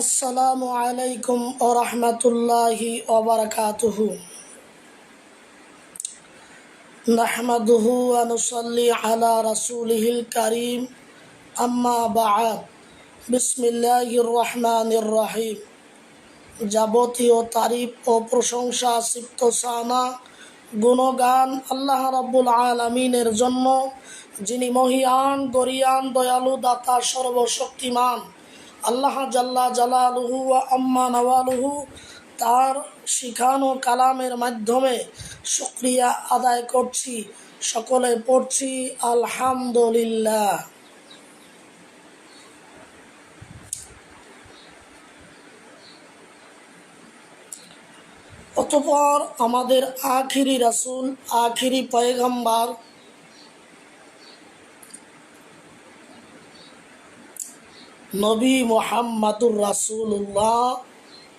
আসসালামু আলাইকুম ও রহমতুল্লাহি ওবরকাতুহ নাহমাদুহু আনুসল্লি আলা রসুলহিল করিম। আম্মা বাআদ বিসমিল্লাহির রহমানির রহিম। যাবতীয় তারিফ ও প্রশংসা, সিপ্ত সানা, গুণগান আল্লাহ রাব্বুল আলমিনের জন্য, যিনি মহিয়ান, গরিয়ান, দয়ালু, দাতা, সর্বশক্তিমান আল্লাহ জাল্লা জালালুহু আম্মা নওয়ালুহু তার শিখানো কালামের মাধ্যমে শুক্রিয়া আদায় করছি, সকলে পড়ছি আলহামদুলিল্লাহ। অতপর আমাদের আখিরি রাসুল, আখিরি পয়গম্বর নবী মোহাম্মদুর রাসুল্লাহ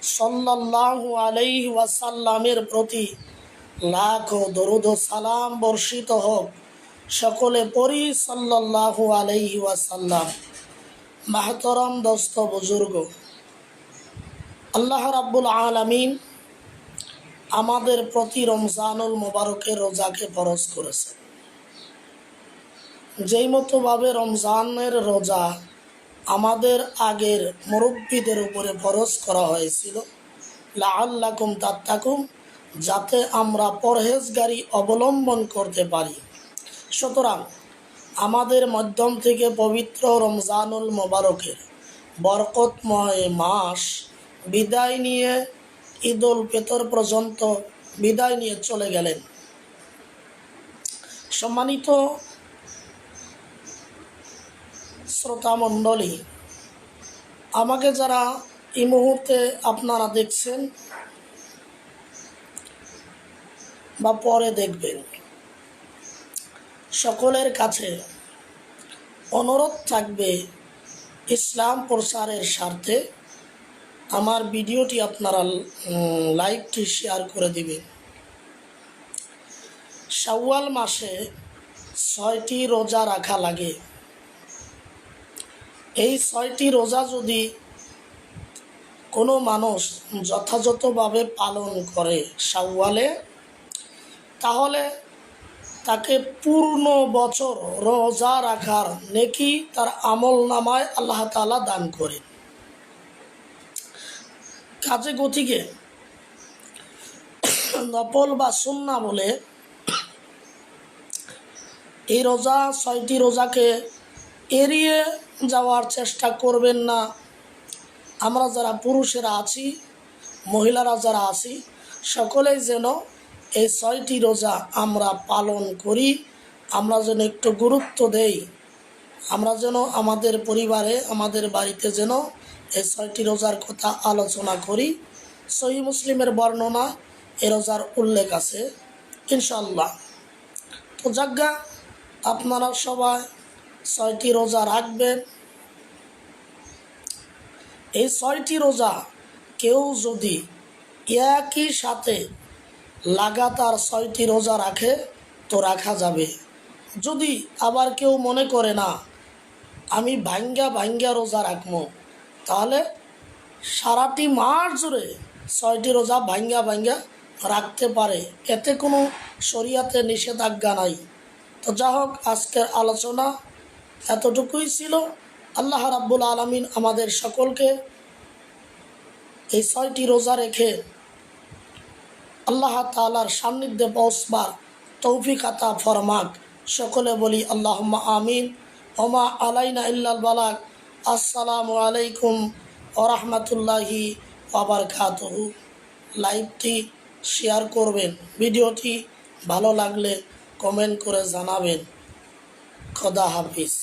সাল্লাল্লাহু আলাইহি ওয়াসাল্লামের প্রতি লাখ দরুদ সালাম বর্ষিত হোক। সকলে পড়ি সাল্লাল্লাহু আলাইহি ওয়াসাল্লাম। মাহতরম দোস্ত বুজুর্গ, আল্লাহ রাব্বুল আলামিন আমাদের প্রতি রমজানুল মোবারকের রোজাকে ফরজ করেছে যেই মতোভাবে রমজানের রোজা আমাদের আগের মুরব্বীদের উপরে ফরজ করা হয়েছিল। লাআল্লাকুম তাত্তাকুম যাতে আমরা পরহেজগারি অবলম্বন করতে পারি। সুতরাং আমাদের মাধ্যম থেকে পবিত্র রমজানুল মোবারকের বরকতময় মাস বিদায় নিয়ে ঈদুল পেতর পর্যন্ত বিদায় নিয়ে চলে গেলেন। সম্মানিত শ্রোতা মণ্ডলী আমাকে যারা এই মুহূর্তে আপনারা দেখছেন বা পরে দেখবেন, সকলের কাছে অনুরোধ থাকবে ইসলাম প্রচারের স্বার্থে আমার ভিডিওটি আপনারা লাইকটি শেয়ার করে দিবেন। শাওয়াল মাসে ছয়টি রোজা রাখা লাগে। এই ছয়টি রোজা যদি কোনো মানুষ যথাযথভাবে পালন করে শাওয়ালে, তাহলে তাকে পূর্ণ বছর রোজা রাখার নেকি তার আমল নামায় আল্লাহ তালা দান করেন। কাজে গতিকে নপল বা সুন্না বলে এই রোজা, ছয়টি রোজাকে এড়িয়ে যাওয়ার চেষ্টা করবেন না। আমরা যারা পুরুষেরা আছি, মহিলারা যারা আছি, সকলেই যেন এই ছয়টি রোজা আমরা পালন করি। আমরা যেন একটু গুরুত্ব দেই। আমরা যেন আমাদের পরিবারে, আমাদের বাড়িতে যেন এই ছয়টি রোজার কথা আলোচনা করি। সহি মুসলিমের বর্ণনা এ রোজার উল্লেখ আছে ইনশাল্লাহ তো যাজ্ঞা আপনারা সবাই ছয়টি রোজা রাখবেন এই ছয়টি রোজা কেউ যদি একই সাথে লাগাতার ছয়টি রোজা রাখে, তো রাখা যাবে। যদি আবার কেউ মনে করে, না, আমি ভাঙ্গা ভাঙ্গা রোজা রাখব, তাহলে সারাটি মাস জুড়ে ছয়টি রোজা ভাঙ্গা ভাঙ্গা রাখতে পারে। এতে কোনো শরিয়াতে নিষেধাজ্ঞা নাই। তো যা হোক আজকের আলোচনা এতটুকুই ছিল। আল্লাহ রাব্বুল আলমিন আমাদের সকলকে এই ছয়টি রোজা রেখে আল্লাহ তালার সান্নিধ্যে পৌঁছবার তৌফিক আতা ফরমাক। সকলে বলি আল্লাহ আমিন। ওমা আলাইনা ইল্লাল বালাক। আসসালামু আলাইকুম ওরহমতুল্লাহি আবার খাতহু লাইভটি শেয়ার করবেন। ভিডিওটি ভালো লাগলে কমেন্ট করে জানাবেন। খোদা হাফিজ।